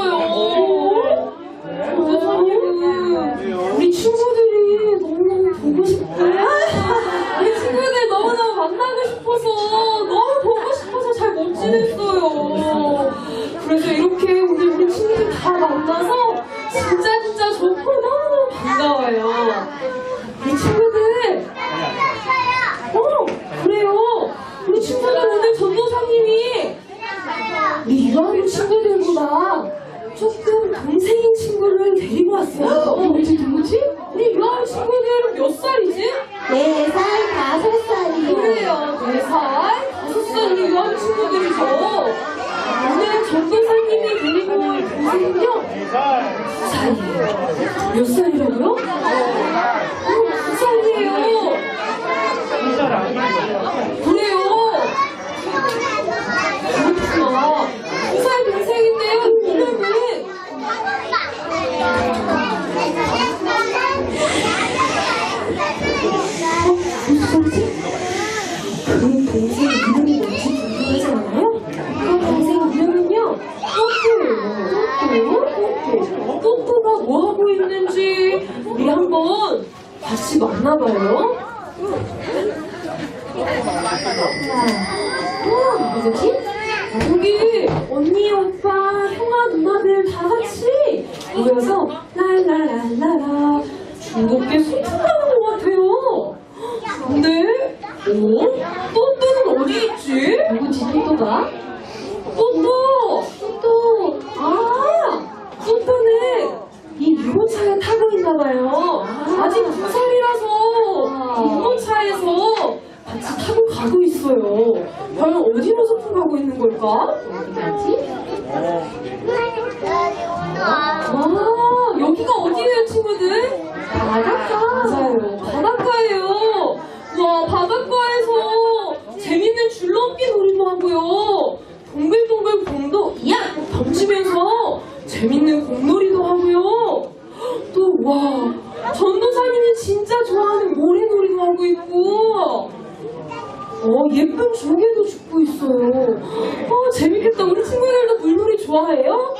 없어요. 어? 우리 친구들이 너무너무 보고 싶어요. 어, 누구지? 여기 언니, 오빠, 형아, 누나들 다 같이 모여서 랄랄랄라라 중국계 소풍 가는 것 같아요. 근데, 어? 또또는 어디 있지? 누구지, 또또가? 또또! 또또! 아! 또또는 이 유모차에 타고 있나봐요. 아직 두 살이라서 유모차에서 같이 타고 가고 있어요. 과연 어디로 소풍 가고 있는 걸까? 와, 여기가 어디예요, 친구들? 바닷가. 맞아요. 바닷가예요. 와, 바닷가에서 재밌는 줄넘기 놀이도 하고요. 동글동글 공도 야 던지면서 재밌는 공놀이도 하고요. 또 와, 전도사님이 진짜 좋아하는 모래놀이도 하고 있고. 어, 예쁜 조개도 줍고 있어요. 어, 재밌겠다. 우리 친구들도 물놀이 좋아해요?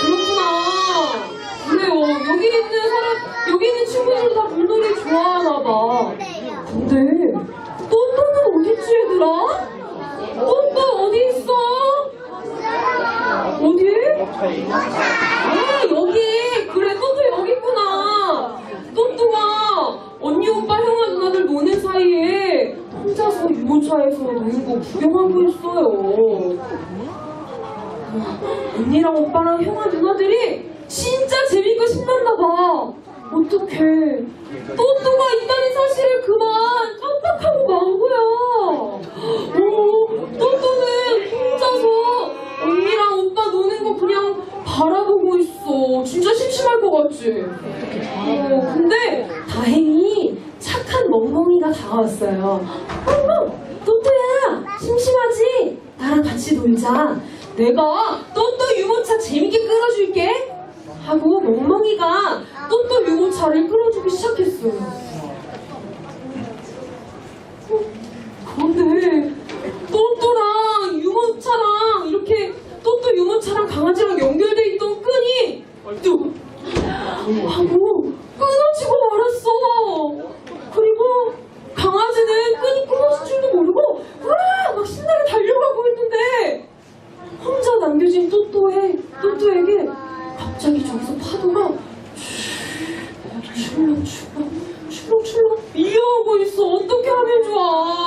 그렇구나. 그래요. 여기 있는 사람, 여기 있는 친구들 다 물놀이 좋아하나 봐. 근데, 또또는 어딨지, 얘들아? 또또 어디 있어? 어디? 아, 혼자서 유모차에서 노는 거 구경하고 있어요. 언니랑 오빠랑 형아 누나들이 진짜 재밌고 신났나 봐. 어떡해. 또또가 있다는 사실을 그만 깜빡하고 만 거야. 어, 또또는 혼자서 언니랑 오빠 노는 거 그냥 바라보고 있어. 진짜 심심할 것 같지? 어, 근데 다행히 착한 멍멍이가 다가왔어요. 멍멍, 또또야, 심심하지? 나랑 같 이 놀자. 내가 또또 유모차 재밌게 끌어줄게. 하고 멍멍이가 또또 유모차를 끌어주기 시작했어요. 어, 그런데 또또랑 유모차랑 이렇게 또또 유모차랑 강아지랑 연결돼 있던 끈이 뚝 하고 끊어지고 말았어. 그리고 강아지는 끈이 끊어질 줄도 모르고 우와 막 신나게 달려가고 있는데 혼자 남겨진 또또의 또또에게 갑자기 저기서 파도가 출렁출렁 출렁출렁 이어오고 있어. 어떻게 하면 좋아?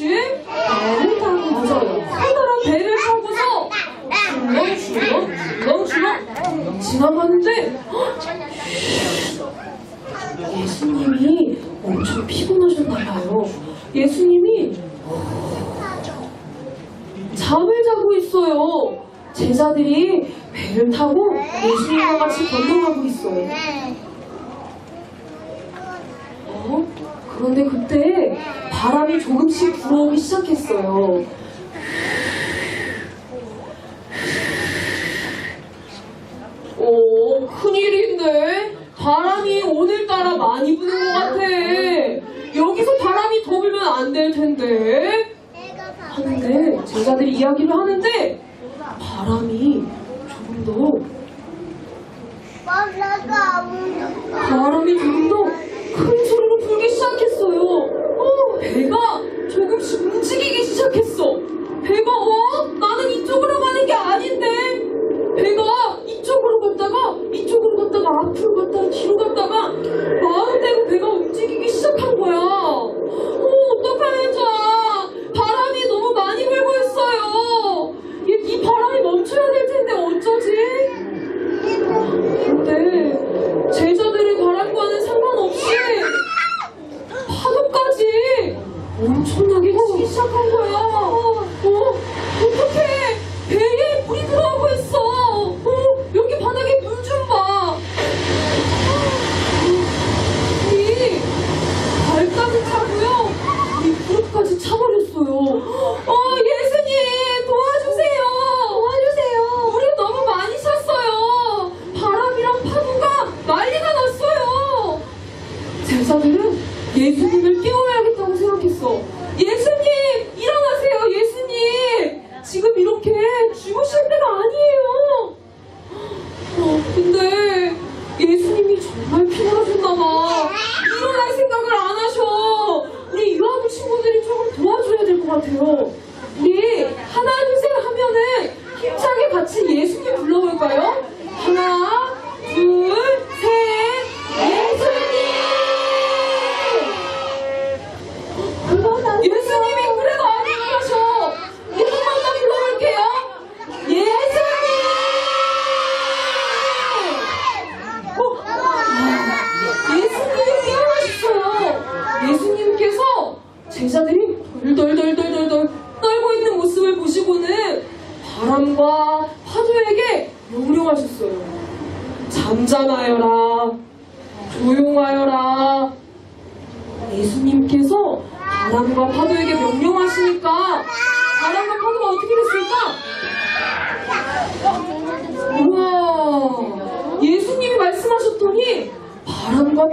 쭉 배를 타고 무서요 커다란 배를 타고서 줄렁줄렁 줄렁줄렁 지나가는데 예수님이 엄청 피곤하셨나봐요. 예수님이 잠을 자고 있어요. 제자들이 배를 타고 예수님과 같이 건너가고 있어요. 어? 그런데 그때 바람이 조금씩 불어오기 시작했어요. 오, 큰일인데? 바람이 오늘따라 많이 부는 것 같아. 여기서 바람이 더 불면 안 될 텐데. 하는데, 제자들이 이야기를 하는데, 바람이 조금 더 바람이 조금 더 큰 소리로 대박! 싶어요.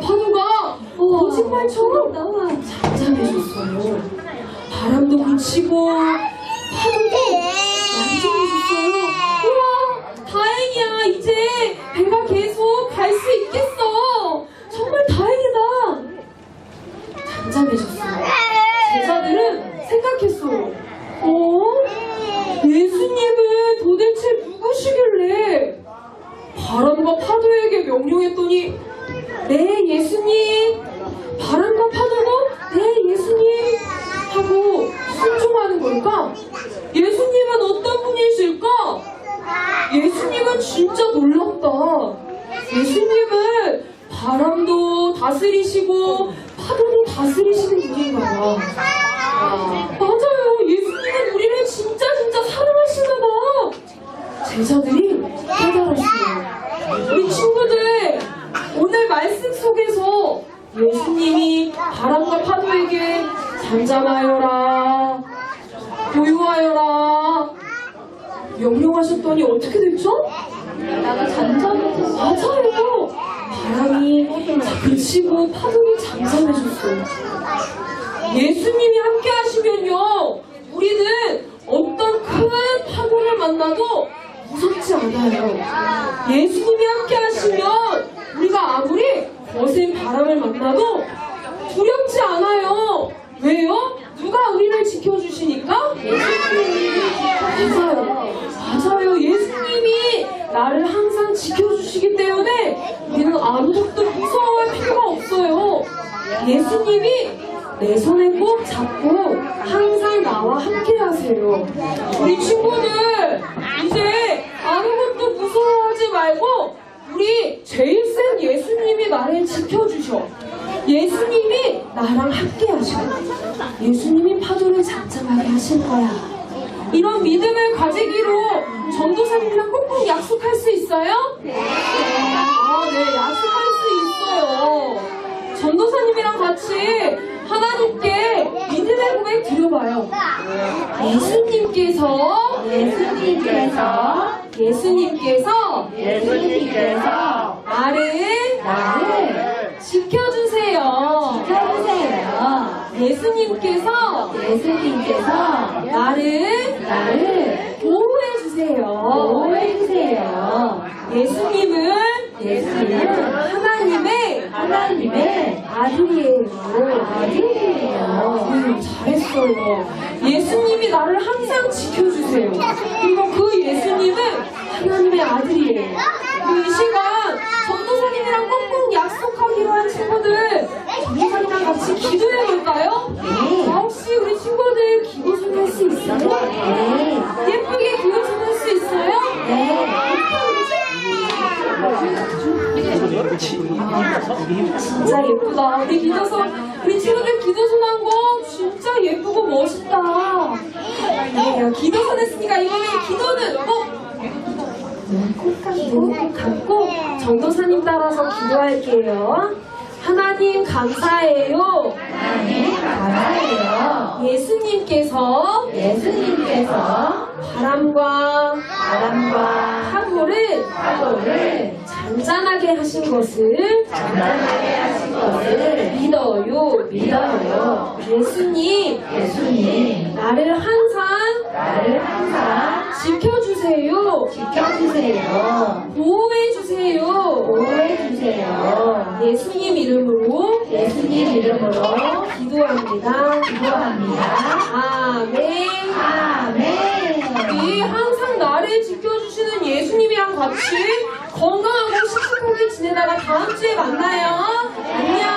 환우가 거짓말처럼 잠잠해졌어요. 바람도 그치고 파도를 다스리시는 분인가 봐. 아, 맞아요. 예수님은 우리를 진짜 진짜 사랑하시나 봐. 제자들이 깨달았어요. 우리 친구들 오늘 말씀 속에서 예수님이 바람과 파도에게 잠잠하여라 고요하여라, 명령하셨더니 어떻게 됐죠? 나가 잠잠해서 맞아 그치고 파도가 잠잠해졌어요. 예수님이 함께 하시면요. 우리는 어떤 큰 파도를 만나도 무섭지 않아요. 예수님이 함께 하시면 우리가 아무리 거센 바람을 만나도 두렵지 않아요. 왜요? 누가 우리를 지켜주시니까? 맞아요. 맞아요. 예수님이 나를 항상 지켜주시기 때문에 우리는 아무것도 무서워할 필요가 없어요. 예수님이 내 손에 꼭 잡고 항상 나와 함께 하세요. 우리 친구들, 이제 아무것도 무서워하지 말고 우리 제일 센 예수님이 나를 지켜주셔. 예수님이 나랑 함께 하셔. 예수님이 파도를 잠잠하게 하실 거야. 이런 믿음을 가지기로 전도사님이랑 꼭꼭 약속할 수 있어요? 네. 아, 네, 약속할 수 있어요. 전도사님이랑 같이 하나님께 믿음의 고백 드려봐요. 예수님께서, 예수님께서 예수님께서 예수님께서 나를 나를 지켜주세요. 지켜주세요. 예수님께서 예수님께서 나를 나를 보호해 주세요. 보호해 주세요. 예수님은 예수님은 하나님의 하나님의 아들이에요. 아들이에요. 음, 잘했어요. 예수님이 나를 항상 지켜주세요. 그리고 그 예수님은 하나님의 아들이에요. 이 시간 눈꼭 감고 정도사님 따라서 기도할게요. 하나님 감사해요. 하나님 감사해요. 예수님께서 예수님께서 바람과 바람과 파도를 파도를 잔잔하게 하신 것을 단단하게 하신 것을 믿어요. 믿어요. 예수님, 예수님 나를 항상 나를 항상 지켜주세요. 지켜주세요. 보호해주세요. 보호해주세요. 예수님 이름으로 예수님 이름으로 기도합니다. 기도합니다. 아멘. 아멘. 우리 항상 나를 지켜주시는 예수님이랑 같이 건강하고 씩씩하게 지내다가 다음 주에 만나요. 안녕.